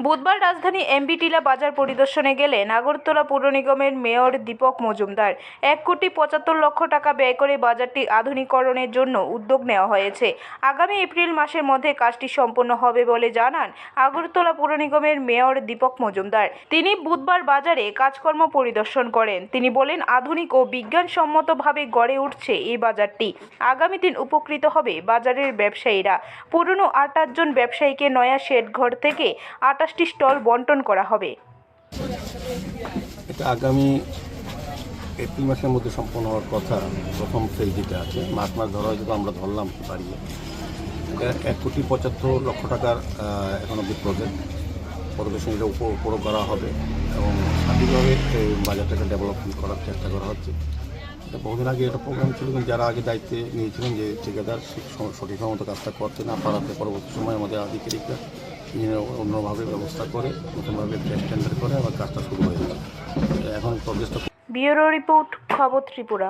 বুধবার রাজধানী এমবিটিলা বাজার পরিদর্শনে গেলেন আগরতলা পৌর নিগমের মেয়র দীপক মজুমদার এক কোটি পঁচাত্তর লক্ষ টাকা ব্যয় করে বাজারটি আধুনিকরণের জন্য উদ্যোগ নেওয়া হয়েছে। আগামী এপ্রিল মাসের মধ্যে কাজটি সম্পন্ন হবে বলে জানান আগরতলা পৌর নিগমের মেয়র দীপক মজুমদার। তিনি বুধবার বাজারে কাজকর্ম পরিদর্শন করেন। তিনি বলেন, আধুনিক ও বিজ্ঞানসম্মতভাবে গড়ে উঠছে এই বাজারটি। আগামী দিন উপকৃত হবে বাজারের ব্যবসায়ীরা। পুরনো আটাশ জন ব্যবসায়ীকে নয়া শেড ঘর থেকে আটাশটি স্টল বন্টন করা হবে। এটা আগামী এপ্রিল মাসের মধ্যে সম্পন্ন হওয়ার কথা। প্রথম ফেজ যেটা আছে মার্চ মাস ধরা হয়তো আমরা ধরলাম বাড়িয়ে। এক কোটি পঁচাত্তর লক্ষ টাকার অব্দি প্রজেক্ট পরিবেশনটা উপ উপর করা হবে এবং সঠিকভাবে এই বাজারটাকে ডেভেলপমেন্ট করার চেষ্টা করা হচ্ছে। এটা বহুদিন আগে একটা প্রোগ্রাম ছিল, কিন্তু যারা আগে দায়িত্বে নিয়েছিলেন যে ঠিকাদার সে স- সঠিক মতো কাজটা করতে না পারাতে পরবর্তী সময়ে আমাদের আধিকারিকরা অন্যভাবে ব্যবস্থা করে, নতুনভাবে টেন্ডার করে আবার কাজটা শুরু হয়ে যাবে এখন প্রবেশ ব্যুরো রিপোর্ট খবর ত্রিপুরা।